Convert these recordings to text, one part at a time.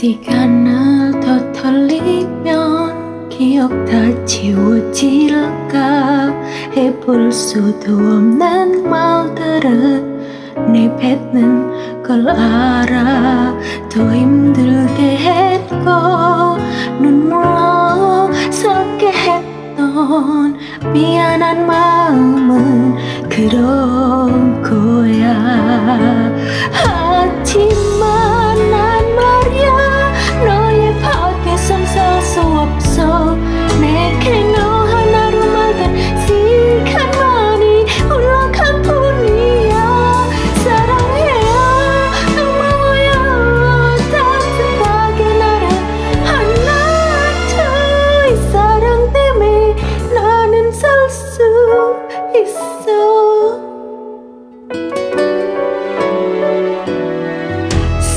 시간을 더 털리면 기억 다 지워질까? 해볼 수도 없는 말들을 내 뱉는 걸 알아. 더 힘들게 했고 눈물로 섞게 했던 미안한 마음은 그렇고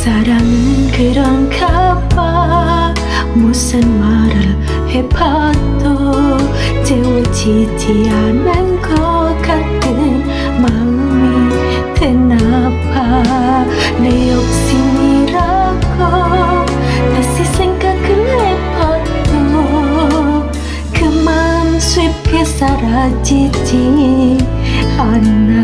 사랑은 그런가 봐. 무슨 말을 해봐도 채워지지 않는 것 같은 마음이 되나 봐내 욕심이라고 다시 생각을 해봐도 그 마음 쉽게 사라지지 않아.